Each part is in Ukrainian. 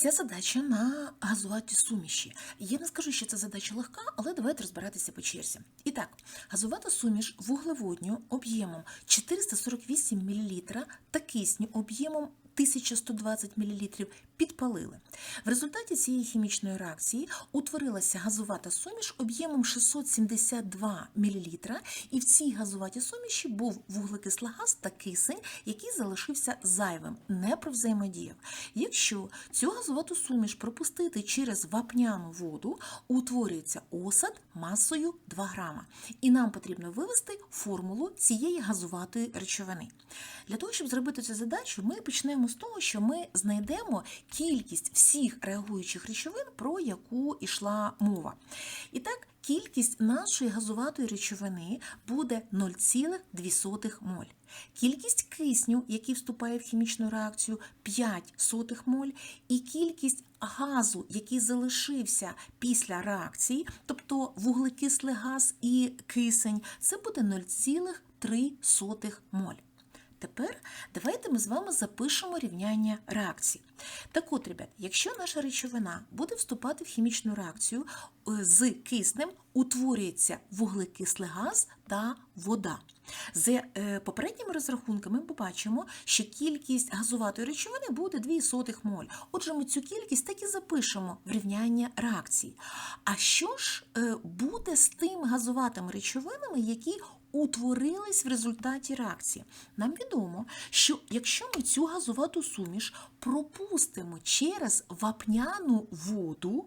Ця задача на газуваті суміші. Я не скажу, що ця задача легка, але давайте розбиратися по черзі. І так, газувата суміш вуглеводню об'ємом 448 мл та кисню об'ємом 1120 мл підпалили. В результаті цієї хімічної реакції утворилася газувата суміш об'ємом 672 мл, і в цій газуватій суміші був вуглекислий газ та кисень, який залишився зайвим, не провзаємодіяв. Якщо цю газувату суміш пропустити через вапняну воду, утворюється осад масою 2 грама. І нам потрібно вивести формулу цієї газуватої речовини. Для того, щоб зробити цю задачу, ми почнемо з того, що ми знайдемо кількість всіх реагуючих речовин, про яку йшла мова. І так, кількість нашої газуватої речовини буде 0,2 моль. Кількість кисню, який вступає в хімічну реакцію, 5 сотих моль, і кількість газу, який залишився після реакції, тобто вуглекислий газ і кисень, це буде 0,3 моль. Тепер давайте ми з вами запишемо рівняння реакцій. Так от, ребят, якщо наша речовина буде вступати в хімічну реакцію е, з киснем, утворюється вуглекислий газ та вода. За е, попередніми розрахунками ми побачимо, що кількість газуватої речовини буде 2,1 моль. Отже, ми цю кількість так і запишемо в рівняння реакцій. А що ж е, буде з тим газуватими речовинами, які утворились в результаті реакції. Нам відомо, що якщо ми цю газувату суміш пропустимо через вапняну воду,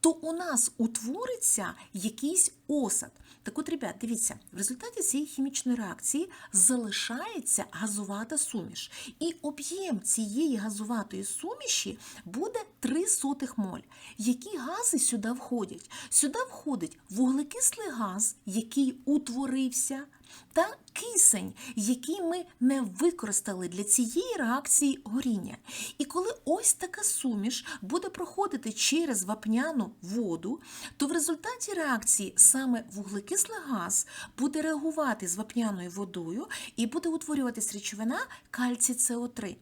то у нас утвориться якийсь осад. Так от, ребят, дивіться, в результаті цієї хімічної реакції залишається газувата суміш. І об'єм цієї газуватої суміші буде 3 сотих моль. Які гази сюди входять? Сюди входить вуглекислий газ, який утворився, та кисень, який ми не використали для цієї реакції горіння. І коли ось така суміш буде проходити через вапняну воду, то в результаті реакції саме вуглекислий газ буде реагувати з вапняною водою і буде утворюватись речовина кальцій СО3.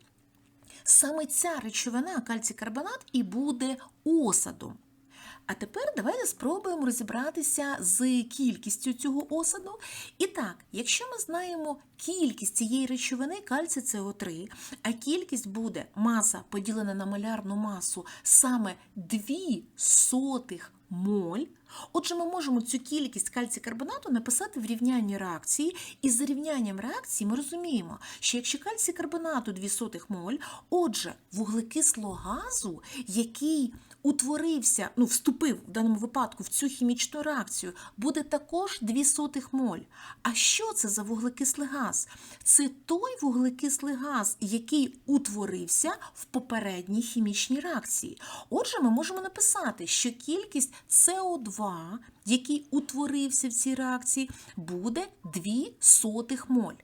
Саме ця речовина, кальцій-карбонат, і буде осадом. А тепер давайте спробуємо розібратися з кількістю цього осаду. І так, якщо ми знаємо кількість цієї речовини кальцій СО3, а кількість буде маса поділена на малярну масу саме 2 сотих моль, отже, ми можемо цю кількість кальцій-карбонату написати в рівнянні реакції, і за рівнянням реакції ми розуміємо, що якщо кальцій-карбонату 2 сотих моль, отже, вуглекислого газу, який утворився, ну, вступив в даному випадку в цю хімічну реакцію, буде також 2 сотих моль. А що це за вуглекислий газ? Це той вуглекислий газ, який утворився в попередній хімічній реакції. Отже, ми можемо написати, що кількість СО2, який утворився в цій реакції, буде 2 сотих моль.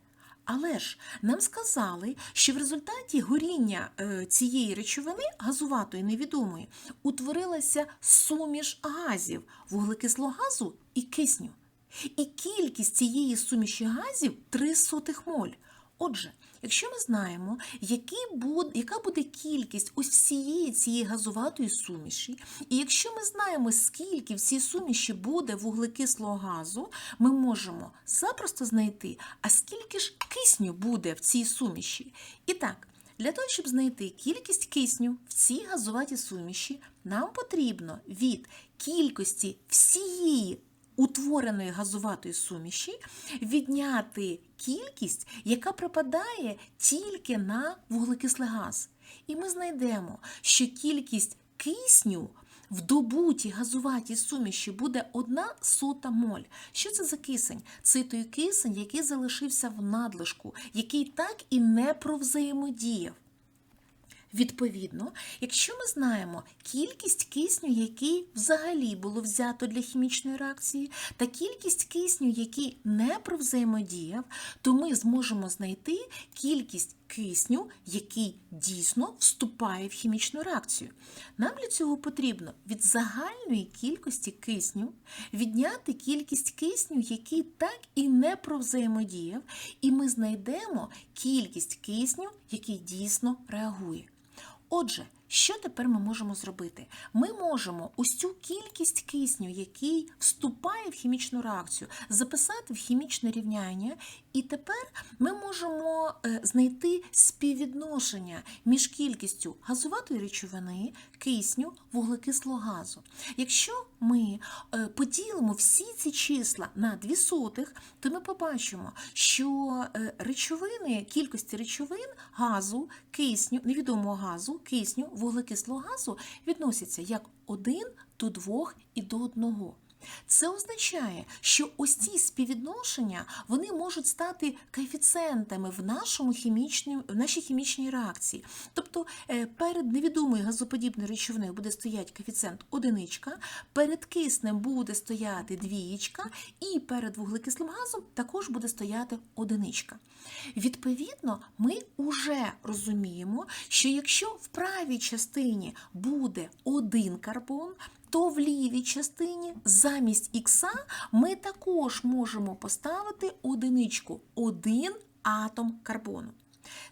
Але ж нам сказали, що в результаті горіння е, цієї речовини, газуватої невідомої, утворилася суміш газів вуглекислого газу і кисню. І кількість цієї суміші газів 3 сотих моль. Отже, якщо ми знаємо, які буде, яка буде кількість ось всієї цієї газуватої суміші, і якщо ми знаємо, скільки в цій суміші буде вуглекислого газу, ми можемо запросто знайти, а скільки ж кисню буде в цій суміші. І так, для того, щоб знайти кількість кисню в цій газуватій суміші, нам потрібно від кількості всієї утвореної газуватої суміші відняти кількість, яка припадає тільки на вуглекислий газ. І ми знайдемо, що кількість кисню в добутій газуватій суміші буде 1 сота моль. Що це за кисень? Це той кисень, який залишився в надлишку, який так і не провзаємодіяв. Відповідно, якщо ми знаємо кількість кисню, який взагалі було взято для хімічної реакції, та кількість кисню, який не провзаємодіяв, то ми зможемо знайти кількість кисню, який дійсно вступає в хімічну реакцію. Нам для цього потрібно від загальної кількості кисню відняти кількість кисню, який так і не провзаємодіяв, і ми знайдемо кількість кисню, який дійсно реагує. Отже, Що тепер ми можемо зробити? Ми можемо ось цю кількість кисню, який вступає в хімічну реакцію, записати в хімічне рівняння, і тепер ми можемо е, знайти співвідношення між кількістю газуватої речовини, кисню, вуглекислого газу. Якщо ми е, поділимо всі ці числа на дві сотих, то ми побачимо, що е, речовини, кількості речовин газу, кисню, невідомого газу, кисню, вуглекислого газу відносяться як 1 до 2 і до 1. Це означає, що ось ці співвідношення вони можуть стати коефіцієнтами в нашому в нашій хімічній реакції. Тобто е, перед невідомою газоподібною речовиною буде стояти коефіцієнт одиничка, перед киснем буде стояти двієчка, і перед вуглекислим газом також буде стояти одиничка. Відповідно, ми вже розуміємо, що якщо в правій частині буде один карбон, то в лівій частині замість ікса ми також можемо поставити одиничку один атом карбону.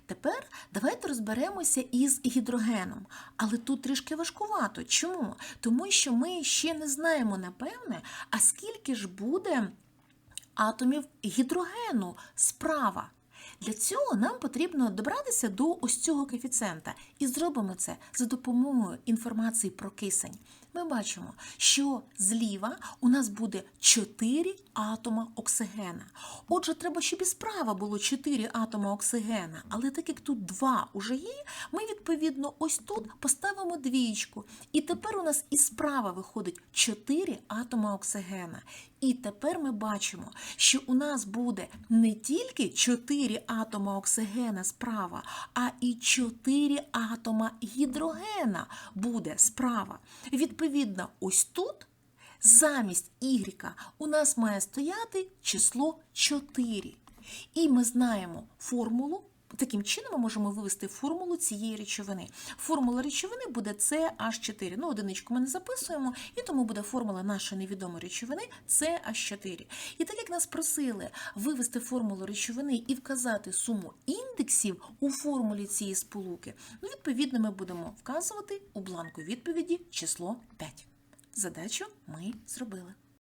Тепер давайте розберемося із гідрогеном. Але тут трішки важкувато. Чому? Тому що ми ще не знаємо, напевне, а скільки ж буде атомів гідрогену справа. Для цього нам потрібно добратися до ось цього коефіцієнта. І зробимо це за допомогою інформації про кисень. Ми бачимо, що зліва у нас буде 4 атома оксигена. Отже, треба, щоб і справа було 4 атома оксигена, але так як тут 2 уже є, ми відповідно ось тут поставимо двічку. І тепер у нас і справа виходить 4 атома оксигена. І тепер ми бачимо, що у нас буде не тільки 4 атома оксигена справа, а і 4 атома гідрогена буде справа. Відповідно, ось тут замість Y у нас має стояти число 4. І ми знаємо формулу. Таким чином ми можемо вивести формулу цієї речовини. Формула речовини буде CH4. Ну, одиничку ми не записуємо, і тому буде формула нашої невідомої речовини CH4. І так як нас просили вивести формулу речовини і вказати суму індексів у формулі цієї сполуки, ну, відповідно, ми будемо вказувати у бланку відповіді число 5. Задачу ми зробили.